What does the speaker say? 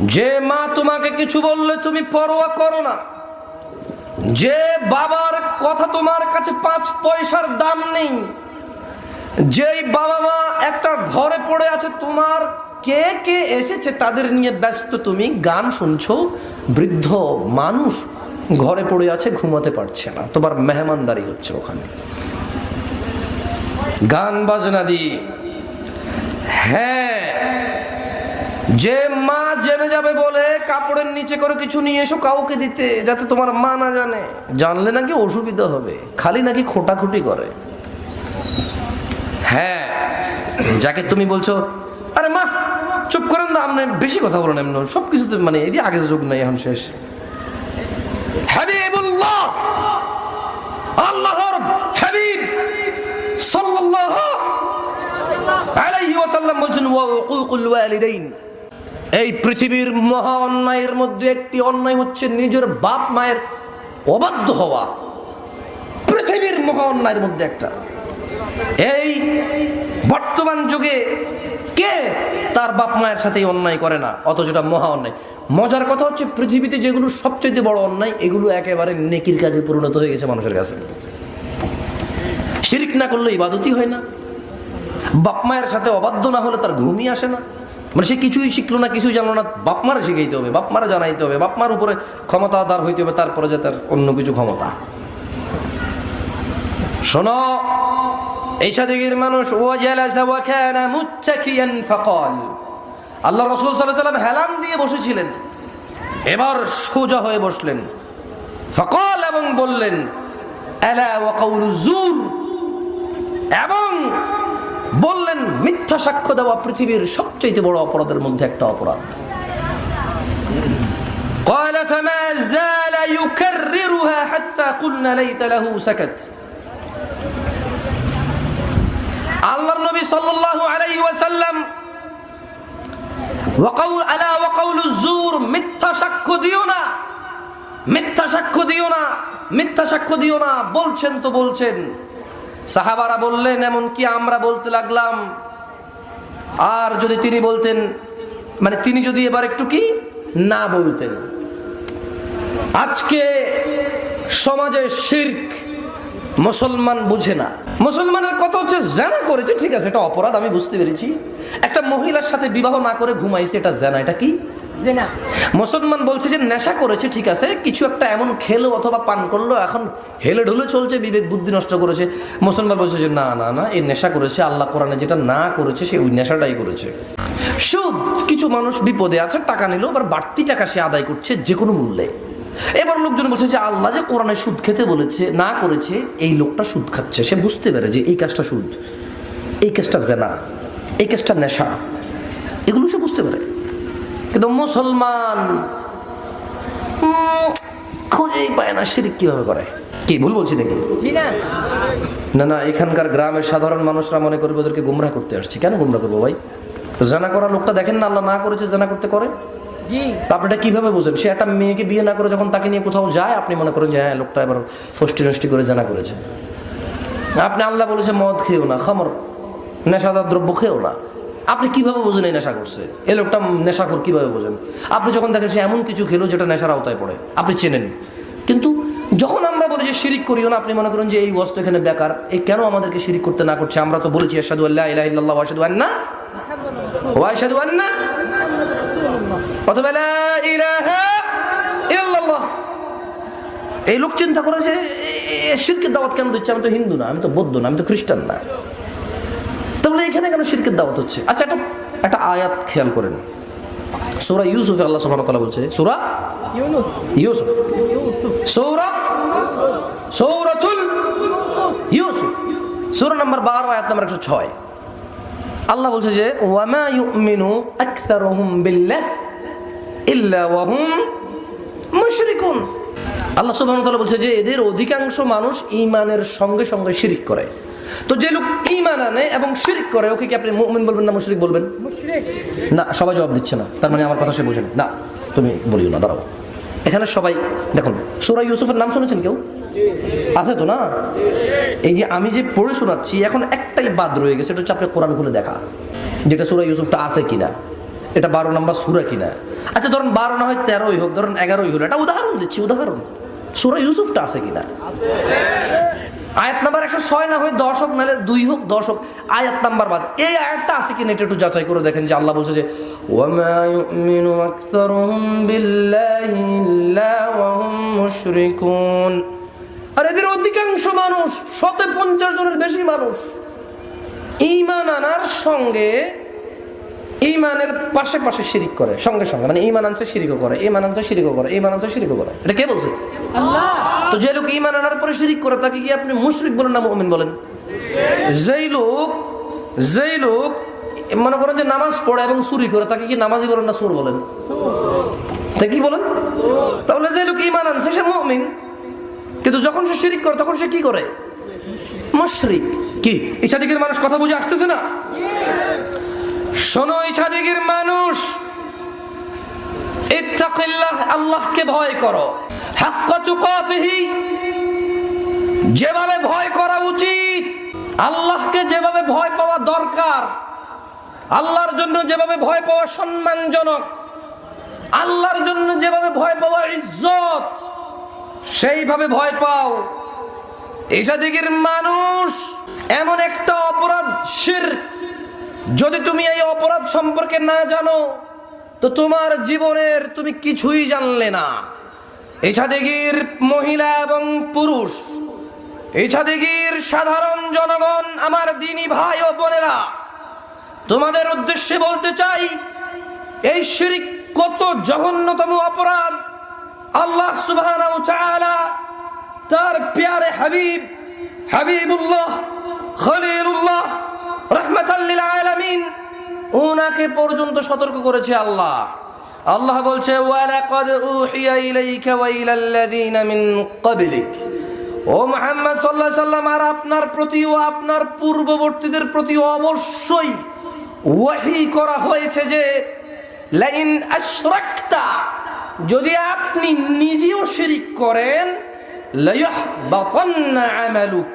যে মা তোমাকে কিছু বললে তুমি পরোয়া করো না। যে বাবার কথা তোমার কাছে পাঁচ পয়সার দাম নেই। যেই বাবা মা একটা ঘরে পড়ে আছে, তোমার কে কে এসেছে তাদের নিয়ে ব্যস্ত? তুমি গান শুনছো, বৃদ্ধ মানুষ ঘরে পড়ে আছে, ঘুমাতে পারছে না। তোমার মেহমানদারি হচ্ছে ওখানে। গান বাজনা দিয়ে। হ্যাঁ যে মা যাবে বলে কাপড়ের নিচে করে কিছু নিয়ে এসো কাউকে দিতে, যাতে তোমার মা না জানে। জানলে নাকি অসুবিধা হবে, খালি নাকি খোটাখুটি করে। হ্যাঁ যাকে তুমি বলছো, আরে মা, চুপ করেন না, আপনি বেশি কথা বলেন এমন সব কিছুতে মানে এটি আগে যোগ নাই এখন শেষ। হাবিবুল্লাহ, আল্লাহর হাবিব সাল্লাল্লাহু আলাইহি ওয়াসাল্লাম বলছেন, ওয়া উকুল ওয়ালিদাইন। এই পৃথিবীর মহা অন্যায়ের মধ্যে একটি অন্যায় হচ্ছে নিজের বাপ মায়ের অবাধ্য হওয়া। পৃথিবীর মহা অন্যায়ের মধ্যে একটা। এই বর্তমান যুগে কে তার বাপ মায়ের সাথে অন্যায় করে না? অথচ মহা অন্যায়। মজার কথা হচ্ছে পৃথিবীতে যেগুলো সবচেয়ে বড় অন্যায়, এগুলো একেবারে নেকির কাজে পরিণত হয়ে গেছে মানুষের কাছে। শিরিক না করলে ইবাদতই হয় না। বাপ মায়ের সাথে অবাধ্য না হলে তার ঘুমই আসে না। মানে সে কিছুই শিখলো না, কিছুই জানলো না। বাপ মারা শিখাইতে হবে, বাপ মারা জানাইতে হবে। বাপ মার উপরে ক্ষমতা আদার হইতে হবে, তারপরে যে তার অন্য কিছু ক্ষমতা। শোনো, এই সাদিকের মানুষ, ও জালাসা ওয়া কানা মুত্তাকিয়ান ফাকাল। আল্লাহ রাসূল সাল্লাল্লাহু আলাইহি হেলান দিয়ে বসেছিলেন। এবার সোজা হয়ে বসলেন। ফাকাল এবং বললেন, আলা ওয়া কাউলু জুর এবং বললেন মিথ্যা সাক্ষ্য দেওয়া পৃথিবীর সবচেয়ে বড় অপরাধের মধ্যে একটা অপরাধ قال فما زال يكررها حتى قلنا ليت له سكت আল্লাহর নবী সাল্লাল্লাহু আলাইহি ওয়াসাল্লাম ওয়াকাউল আলা ওয়াকাউল জুর মিথ্যা সাক্ষ্য দিও না মিথ্যা সাক্ষ্য দিও না মিথ্যা সাক্ষ্য দিও না বলছেন তো বলছেন সাহাবারা বললেন এমন কি আমরা বলতে লাগলাম, আর যদি তিনি বলতেন মানে তিনি যদি এবার একটু কি? না বলতেন। আজকে সমাজে শির্ক মুসলমান বুঝে না। মুসলমানের কথা হচ্ছে জানা করেছে, ঠিক আছে, এটা অপরাধ, আমি বুঝতে পেরেছি। একটা মহিলার সাথে বিবাহ না করে ঘুমাইছে, এটা জানা, এটা কি? মুসলমান বলছে যে, নেশা করেছে, ঠিক আছে, কিছু একটা এমন খেলো অথবা পান করল, এখন হেলে ঢুলে চলছে, বিবেক বুদ্ধি নষ্ট করেছে। মুসলমান বলছে যে, না না না এই নেশা করেছে, আল্লাহ কোরআনে যেটা না করেছে, সে ওই নেশাটাই করেছে। সুদ, কিছু মানুষ বিপদে আছে, টাকা নিল আবার বাড়তি টাকা সে আদায় করছে যে কোনো মূল্যে। এবার লোকজন বলছে যে, আল্লাহ যে কোরআনে সুদ খেতে বলেছে, না করেছে, এই লোকটা সুদ খাচ্ছে। সে বুঝতে পারে যে, এই কাজটা সুদ, এই কাজটা জেনা, এই কাজটা নেশা। এগুলো সে বুঝতে পারে। কিন্তু মুসলমান খুঁজেই পায় না শিরিক কীভাবে করে। কি ভুল বলছি নাকি? না। না এখানকার গ্রামের সাধারণ মানুষরা মনে করবে ওদেরকে গুমরা করতে আসছি। কেন গুমরা করব ভাই? জানা করা লোকটা দেখেন না আল্লাহ না করেছে জানা করতে করে? জি। তা আপনি এটা কীভাবে বোঝেন? সে একটা মেয়েকে বিয়ে না করে যখন তাকে নিয়ে কোথাও যায় আপনি মনে করেন যে হ্যাঁ লোকটা এবার ফষ্টি নষ্টি করে জানা করেছে। আপনি আল্লাহ বলেছে মদ খেও না খামর নেশাদার দ্রব্য খেও না। আপনি কীভাবে বোঝেন এই নেশা করছে এই লোকটা নেশাখোর কীভাবে বোঝেন আপনি যখন দেখেন সে এমন কিছু খেলো যেটা নেশার আওতায় পড়ে আপনি চেনেন কিন্তু যখন আমরা বলি যে শিরিক করিও না আপনি মনে করেন যে এই বস্তু এখানে বেকার এই কেন আমাদেরকে শিরিক করতে না করছে আমরা তো বলেছি আশহাদু আল্লাহ ইলাহা ইল্লাল্লাহ ওয়া আশহাদু আন্না ওয়া আশহাদু আন্না অথবা ইলাহা ইল্লাল্লাহ এই লোক চিন্তা করে যে শিরকের দাওয়াত কেন দিচ্ছে আমি তো হিন্দু না আমি তো বৌদ্ধ না আমি তো খ্রিস্টান না এখানে কেন শিরকের দাওয়াত হচ্ছে? আচ্ছা একটা একটা আয়াত খেয়াল করেন। সূরা ইউসুফ আল্লাহ সুবহানাহু ওয়া তাআলা বলছে সূরা ইউনুস। ইউসুফ। সূরা সূরাতুল ইউসুফ। সূরা নাম্বার 12 আয়াত নাম্বার 106 আল্লাহ বলছে যে ওয়ামা ইউমিনু আকসারুহুম বিল্লাহ ইল্লা ওয়াহুম মুশরিকুন। আল্লাহ তাআলা বলছে যে এদের অধিকাংশ মানুষ ঈমানের সঙ্গে সঙ্গে শিরিক করে। তো যে লোক ঈমান আনে এবং শিরিক করে ওকে কি আপনি মুমিন বলবেন না মুশরিক বলবেন? না সবাই জবাব দিচ্ছে না। তার মানে আমার কথা সে বোঝেন না। তুমি বলিও না দাঁড়াও। এখানে সবাই দেখুন সুরা ইউসুফের নাম শুনেছেন কেউ? আছে তো না? এই যে আমি যে পড়ে শোনাচ্ছি এখন একটাই বাদ রয়ে গেছে এটা হচ্ছে আপনি কোরআন খুলে দেখা। যেটা সুরা ইউসুফটা আছে কিনা এটা বারো নম্বর সুরা কিনা। আচ্ছা ধরুন বারো না হয় তেরোই হোক ধরুন এগারোই হলো এটা উদাহরণ দিচ্ছি উদাহরণ। সুরা ইউসুফটা আছে কিনা? আয়াত নাম্বার একশো ছয় না হয় দশ হোক নাহলে দুই হোক দশ হোক আয়াত নাম্বার বাদ। এই আয়াতটা আছে কিনা এটা একটু যাচাই করে দেখেন যে আল্লাহ বলছে যে আর এদের অধিকাংশ মানুষ, শত পঞ্চাশ জনের বেশি মানুষ। ঈমান আনার সঙ্গে ইমানের পাশে পাশে শিরিক করে, সঙ্গে সঙ্গে। মানে ইমান আনছে, শিরিকও করে ইমান আনছে, শিরিকও করে ইমান আনছে, শিরিকও করে। এটা কে বলছে? তো যে লোক ইমান আনার পরে শিরিক করে, তাকে কি আপনি মুশরিক বলেন না মুমিন বলেন? যেই লোক যেই লোক মনে করেন যে নামাজ পড়ে এবং চুরি করে, তাকে কি নামাজি বলেন না সুর বলেন? তা কি বলেন? তাহলে যে লোক ইমান আনছে, সে মুমিন। কিন্তু যখন সে শিরিক করে, তখন সে কি করে? মুশরিক। কি? ইসাদিকের মানুষ কথা বুঝে আসতেছে না? শোনো ইছাদিগির মানুষ, ইত্তাকিল্লাহ, আল্লাহকে ভয় করো। যেভাবে ভয় করা উচিত, আল্লাহকে যেভাবে ভয় পাওয়া দরকার, আল্লাহর জন্য যেভাবে ভয় পাওয়া সম্মানজনক, আল্লাহর জন্য যেভাবে ভয় পাওয়া ইজ্জত, সেইভাবে ভয় পাও। ইসাদিগির মানুষ এমন একটা অপরাধ শিরক যদি তুমি এই অপরাধ সম্পর্কে না জানো, তো তোমার জীবনের তুমি কিছুই জানলে না। ইছাদিগির মহিলা এবং পুরুষ ইছাদিগির সাধারণ জনগণ, আমার দিনী ভাই ও বোনেরা, তোমাদের উদ্দেশ্যে বলতে চাই, এই শিরিক কত জঘন্যতম অপরাধ। আল্লাহ তাআলা তার প্যারে হাবিব, হাবিবুল্লাহ, খলিলুল্লাহ রহমাতাল্লিল আলামিন ওনাকে পর্যন্ত সতর্ক করেছে আল্লাহ। আল্লাহ বলছে, ওয়ালাকাদ উহিয়া ইলাইকা ওয়া ইলাল্লাযিনা মিন ক্বাবলিক। ও মুহাম্মদ সাল্লাল্লাহু আলাইহি সাল্লাম আর আপনার প্রতি ও আপনার পূর্ববর্তীদের প্রতি অবশ্যই ওয়াহি করা হয়েছে যে, লাইন আশরাকতা, যদি আপনি নিজেও শিরিক করেন, লাইহবাতান্না আমালুক।